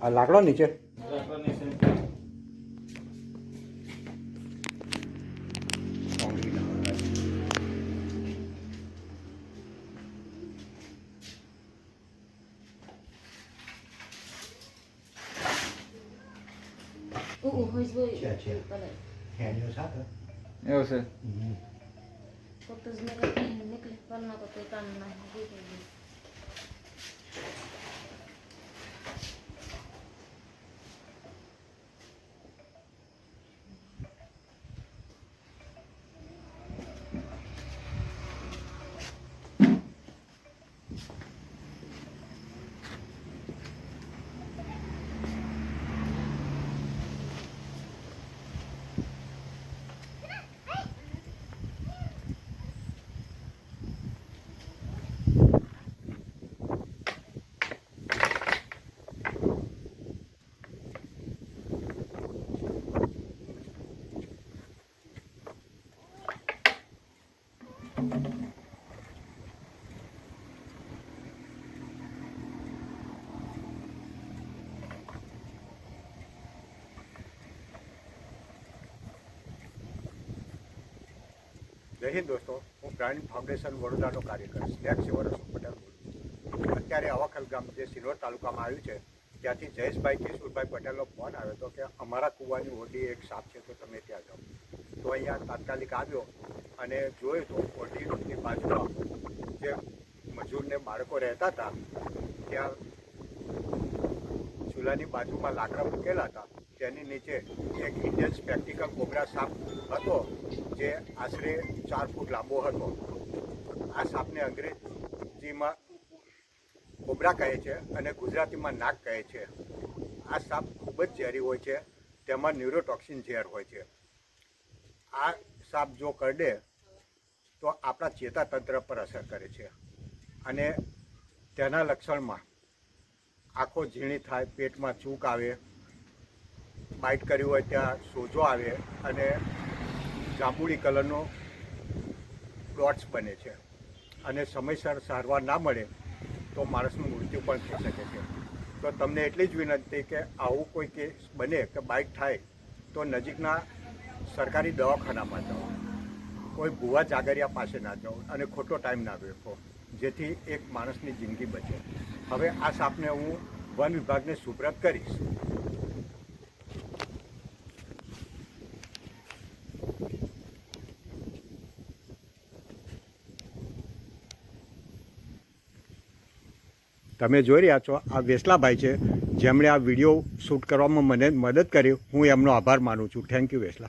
આ લાકડો નીચે. એવું છે? ફક્ત જ મેં નીકળી પર ના તો કોઈ કામ ના જય હિન્દ દોસ્તો. હું પ્રાણી ફાઉન્ડેશન વડોદરાનો કાર્યકર. સ્નેક શિવરસ પટેલ બોલું અત્યારે અવાખલ ગામ જે સિલોર તાલુકામાં આવ્યું છે ત્યાંથી જયેશભાઈ કિશોરભાઈ પટેલનો ફોન આવ્યો હતો કે અમારા કૂવાની ઓરડી એક સાપ છે તો તમે ત્યાં જાઓ. તો અહીંયા તાત્કાલિક આવ્યો અને જોયું તો ઓરડીની બાજુમાં જે મજૂરને બાળકો રહેતા હતા, ત્યાં ચૂલાની બાજુમાં લાકડા મૂકેલા હતા. તેની નીચે એક ઇન્ડિયન સ્પેક્ટિકલ કોબરા સાપ હતો, જે આશરે ચાર ફૂટ લાંબો હતો. આ સાપને અંગ્રેજીમાં કોબરા કહે છે અને ગુજરાતીમાં નાક કહે છે. આ સાપ ખૂબ જ ઝેરી હોય છે. તેમાં ન્યુરોટોક્સિન ઝેર હોય છે. આ સાપ જો કરડે, તો આપણા ચેતાતંત્ર પર અસર કરે છે. અને તેના લક્ષણમાં આંખો ઝીણી થાય, પેટમાં ચૂક આવે બાઇટ કર્યું હોય ત્યાં સોજો આવે અને જાંબુડી કલરનો ડોટ્સ બને છે. અને સમયસર સારવાર ના મળે તો માણસનું મૃત્યુ પણ થઈ શકે છે. તો તમને એટલી જ વિનંતી કે આવું કોઈ કેસ બને કે બાઇક થાય, તો નજીકના સરકારી દવાખાનામાં જાઓ. કોઈ ભૂવા જાગરિયા પાસે ના જાઓ અને ખોટો ટાઈમ ના વેખો જેથી એક માણસની જિંદગી બચે. હવે આ સાપને હું વન વિભાગને સુપ્રત કરીશ. તમે જોઈ રહ્યા છો, આ વેસલાભાઈ છે, જેમણે આ વીડિયો શૂટ કરવામાં મને મદદ કરી. હું એમનો આભાર માનું છું. Thank you વેસલા.